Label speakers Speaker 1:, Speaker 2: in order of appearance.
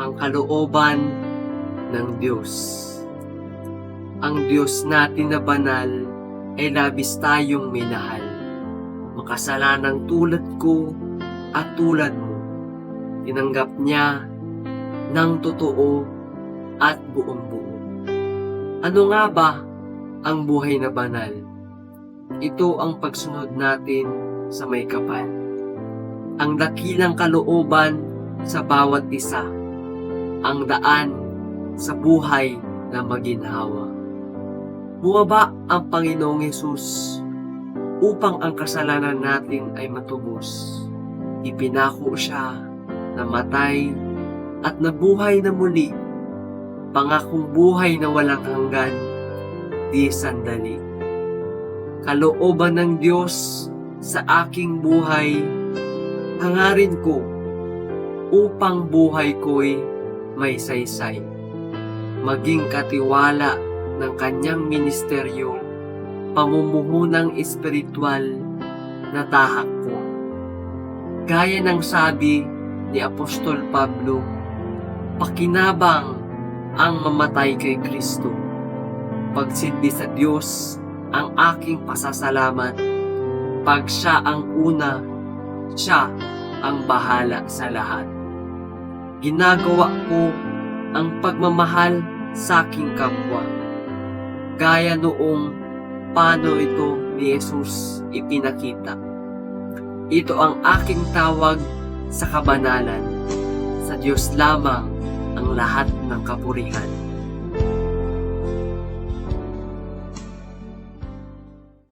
Speaker 1: ang kalooban ng Diyos. Ang Diyos natin na banal ay labis tayong minahal. Makasalanang tulad ko at tulad mo. Tinanggap niya ng totoo at buong buo. Ano nga ba ang buhay na banal? Ito ang pagsunod natin sa may kapal. Ang dakilang kalooban sa bawat isa. Ang daan sa buhay na maginhawa. Bumaba ang Panginoong Yesus upang ang kasalanan natin ay matubos. Ipinako siya na matay at nabuhay na muli. Pangakong buhay na walang hanggan, di sandali. Kalooban ng Diyos sa aking buhay, hangarin ko upang buhay ko'y may saysay. Maging katiwala ng kanyang ministeryo, pamumuhunang espiritual na tahak ko. Gaya ng sabi ni Apostol Pablo, pakinabang ang mamatay kay Kristo. Pagsindi sa Diyos ang aking pasasalamat. Pag siya ang una, siya ang bahala sa lahat. Ginagawa ko ang pagmamahal sa aking kapwa. Gaya noong paano ito ni Jesus ipinakita. Ito ang aking tawag sa kabanalan. Sa Diyos lamang ang lahat ng kapurihan.